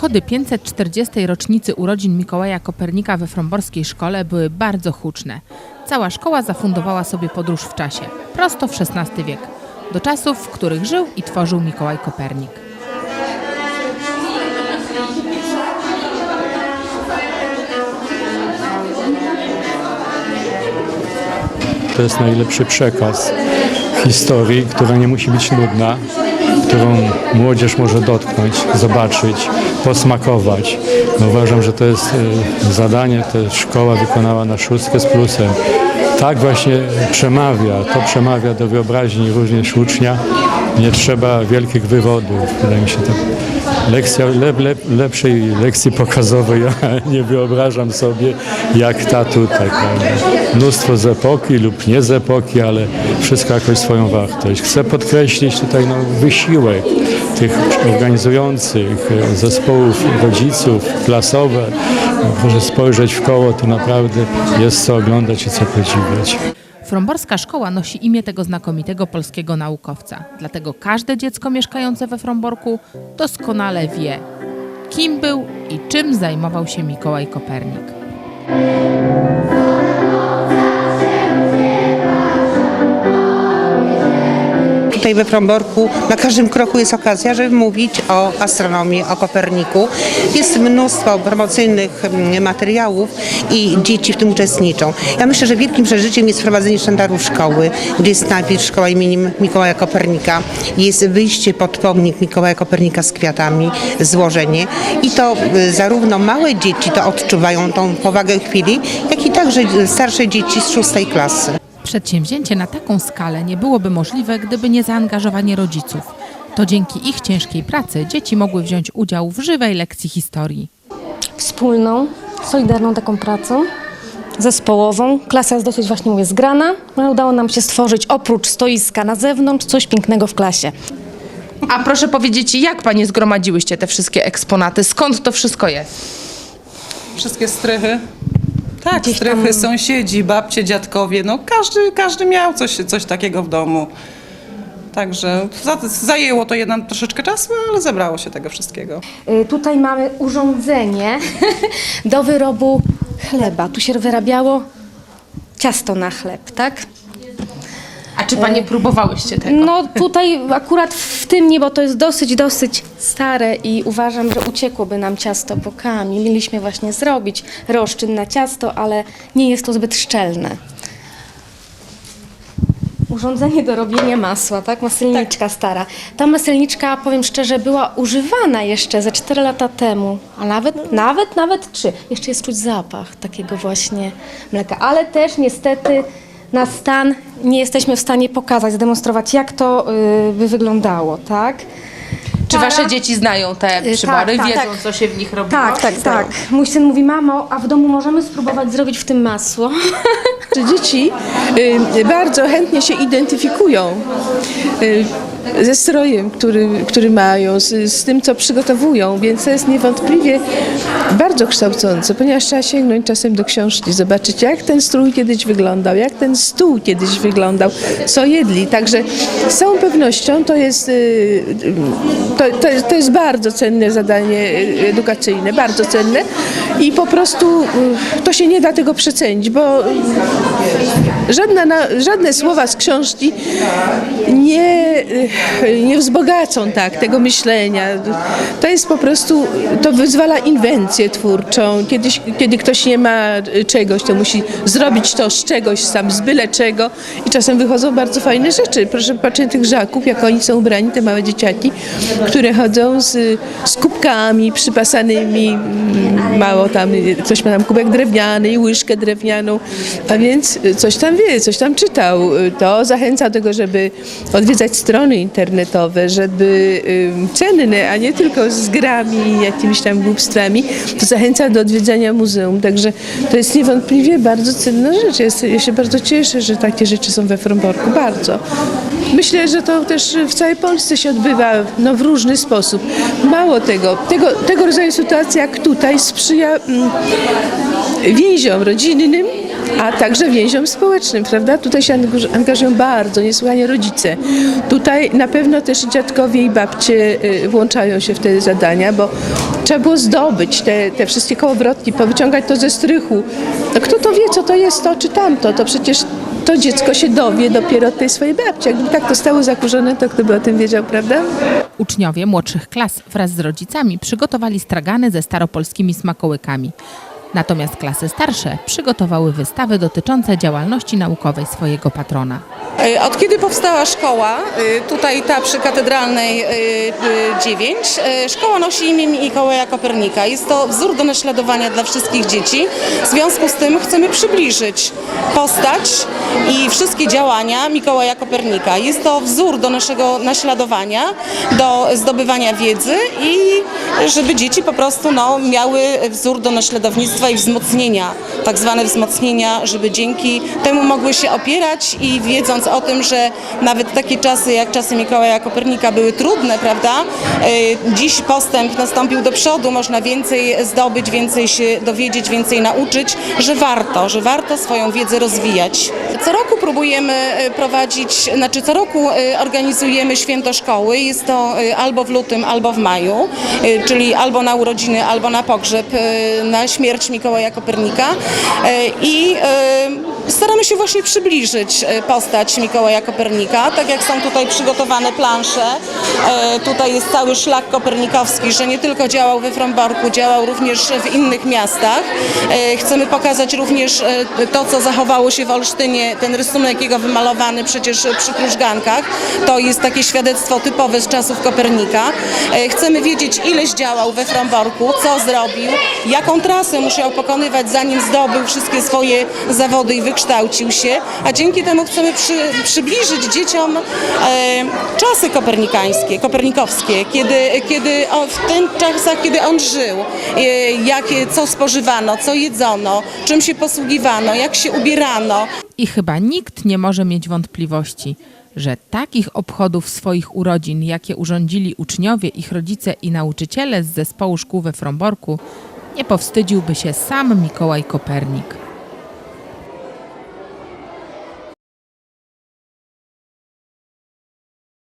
Obchody 540. rocznicy urodzin Mikołaja Kopernika we Fromborskiej Szkole były bardzo huczne. Cała szkoła zafundowała sobie podróż w czasie, prosto w XVI wiek, do czasów, w których żył i tworzył Mikołaj Kopernik. To jest najlepszy przekaz historii, która nie musi być nudna, którą młodzież może dotknąć, zobaczyć, posmakować. No uważam, że to jest y, zadanie, to szkoła wykonała na szóstkę z plusem. Tak właśnie przemawia, to przemawia do wyobraźni również ucznia. Nie trzeba wielkich wywodów. Wydaje mi się, to lekcja, lep, lep, lepszej lekcji pokazowej ja nie wyobrażam sobie jak ta tutaj. Mnóstwo z epoki lub nie z epoki, ale wszystko jakoś swoją wartość. Chcę podkreślić tutaj no, wysiłek tych organizujących e, zespołów rodziców, klasowe. Proszę spojrzeć w koło, to naprawdę jest co oglądać i co podziwiać. Fromborska szkoła nosi imię tego znakomitego polskiego naukowca. Dlatego każde dziecko mieszkające we Fromborku doskonale wie, kim był i czym zajmował się Mikołaj Kopernik. Tutaj we Fromborku na każdym kroku jest okazja, żeby mówić o astronomii, o Koperniku. Jest mnóstwo promocyjnych mm, materiałów i dzieci w tym uczestniczą. Ja myślę, że wielkim przeżyciem jest wprowadzenie sztandaru szkoły, gdzie jest najpierw szkoła imieniem Mikołaja Kopernika, jest wyjście pod pomnik Mikołaja Kopernika z kwiatami, złożenie i to y, zarówno małe dzieci to odczuwają tą powagę chwili, jak i także starsze dzieci z szóstej klasy. Przedsięwzięcie na taką skalę nie byłoby możliwe, gdyby nie zaangażowanie rodziców. To dzięki ich ciężkiej pracy dzieci mogły wziąć udział w żywej lekcji historii. wspólną, solidarną taką pracą zespołową. Klasa jest dosyć właśnie mówię zgrana, ale udało nam się stworzyć oprócz stoiska na zewnątrz coś pięknego w klasie. A proszę powiedzieć, jak panie zgromadziłyście te wszystkie eksponaty? Skąd to wszystko jest? Wszystkie strychy. Tak, Gdzieś strychy, tam- sąsiedzi, babcie, dziadkowie, no każdy, każdy miał coś, coś takiego w domu. Także za, zajęło to jednak troszeczkę czasu, ale zebrało się tego wszystkiego. Y, Tutaj mamy urządzenie do wyrobu chleba. Tu się wyrabiało ciasto na chleb, tak? A czy panie próbowałyście tego? No tutaj akurat w tym nie, bo to jest dosyć, dosyć stare i uważam, że uciekłoby nam ciasto bokami. Mieliśmy właśnie zrobić roszczyn na ciasto, ale nie jest to zbyt szczelne. Urządzenie do robienia masła, tak? Maselniczka stara. Ta maselniczka, powiem szczerze, była używana jeszcze ze 4 lata temu, a nawet, nawet, nawet 3. Jeszcze jest czuć zapach takiego właśnie mleka, ale też niestety na stan nie jesteśmy w stanie pokazać, zdemonstrować, jak to y, by wyglądało, tak? Czy para- wasze dzieci znają te Y, tak, wiedzą tak. co się w nich robi? Tak, tak, tak. Mój syn mówi, mamo, a w domu możemy spróbować zrobić w tym masło? że dzieci y, bardzo chętnie się identyfikują y, ze strojem, który, który mają, z, z tym, co przygotowują, więc to jest niewątpliwie bardzo kształcące, ponieważ trzeba sięgnąć czasem do książki, zobaczyć, jak ten strój kiedyś wyglądał, jak ten stół kiedyś wyglądał, co jedli. Także z całą pewnością to jest, y, to, to, to jest bardzo cenne zadanie y, edukacyjne, bardzo cenne i po prostu y, to się nie da tego przecenić, bo żadne słowa z książki nie, nie wzbogacą tak tego myślenia. To jest po prostu, to wyzwala inwencję twórczą. Kiedyś, kiedy ktoś nie ma y, czegoś, to musi zrobić to z czegoś, sam z byle czego i czasem wychodzą bardzo fajne rzeczy. Proszę patrzeć na tych żaków, jak oni są ubrani, te małe dzieciaki, które chodzą z, z kubkami przypasanymi, mm, mało tam, y, ktoś ma tam kubek drewniany i łyżkę drewnianą, a więc y, coś tam wie, coś tam czytał. Y, To zachęca do tego, żeby odwiedzać strony internetowe, żeby cenne, a nie tylko z grami i jakimiś tam głupstwami, to zachęca do odwiedzania muzeum. Także to jest niewątpliwie bardzo cenna rzecz. Ja się bardzo cieszę, że takie rzeczy są we Fromborku. Bardzo. Myślę, że to też w całej Polsce się odbywa no, w różny sposób. Mało tego, tego, tego rodzaju sytuacja jak tutaj sprzyja mm, więziom rodzinnym a także więziom społecznym, prawda? Tutaj się angaż- angażują bardzo, niesłychanie rodzice. Tutaj na pewno też dziadkowie i babcie y, włączają się w te zadania, bo trzeba było zdobyć te, te wszystkie kołowrotki, powyciągać to ze strychu. No kto to wie, co to jest to czy tamto, to przecież to dziecko się dowie dopiero od tej swojej babci. Jakby tak to stało zakurzone, to kto by o tym wiedział, prawda? Uczniowie młodszych klas wraz z rodzicami przygotowali stragany ze staropolskimi smakołykami. Natomiast klasy starsze przygotowały wystawy dotyczące działalności naukowej swojego patrona. Od kiedy powstała szkoła, e, tutaj ta przy Katedralnej e, e, 9, e, szkoła nosi imię Mikołaja Kopernika. Jest to wzór do naśladowania dla wszystkich dzieci. W związku z tym chcemy przybliżyć postać i wszystkie działania Mikołaja Kopernika. Jest to wzór do naszego naśladowania, do zdobywania wiedzy i żeby dzieci po prostu no, miały wzór do naśladownictwa i wzmocnienia, tak zwane wzmocnienia, żeby dzięki temu mogły się opierać i wiedząc o tym, że nawet takie czasy jak czasy Mikołaja Kopernika były trudne, prawda? E, Dziś postęp nastąpił do przodu, można więcej zdobyć, więcej się dowiedzieć, więcej nauczyć, że warto, że warto swoją wiedzę rozwijać. Co roku próbujemy e, prowadzić, znaczy co roku e, organizujemy święto szkoły. Jest to albo w lutym, albo w maju, czyli albo na urodziny, albo na pogrzeb, na śmierć Mikołaja Kopernika. E, I e, staramy się właśnie przybliżyć e, postać Mikołaja Kopernika, tak jak są tutaj przygotowane plansze. E, Tutaj jest cały szlak kopernikowski, że nie tylko działał we Fromborku, działał również w innych miastach. E, Chcemy pokazać również to, co zachowało się w Olsztynie, ten rysunek jego wymalowany przecież przy krużgankach. To jest takie świadectwo typowe z czasów Kopernika. Chcemy wiedzieć, ileś działał we Fromborku, co zrobił, jaką trasę musiał pokonywać, zanim zdobył wszystkie swoje zawody i wykształcił się. A dzięki temu chcemy przy, przybliżyć dzieciom e, czasy kopernikańskie, kopernikowskie, kiedy, kiedy on, w tych czasach, kiedy on żył, e, jakie, co spożywano, co jedzono, czym się posługiwano, jak się ubierano. I chyba nikt nie może mieć wątpliwości, że takich obchodów swoich urodzin, jakie urządzili uczniowie, ich rodzice i nauczyciele z zespołu szkół we Fromborku, nie powstydziłby się sam Mikołaj Kopernik.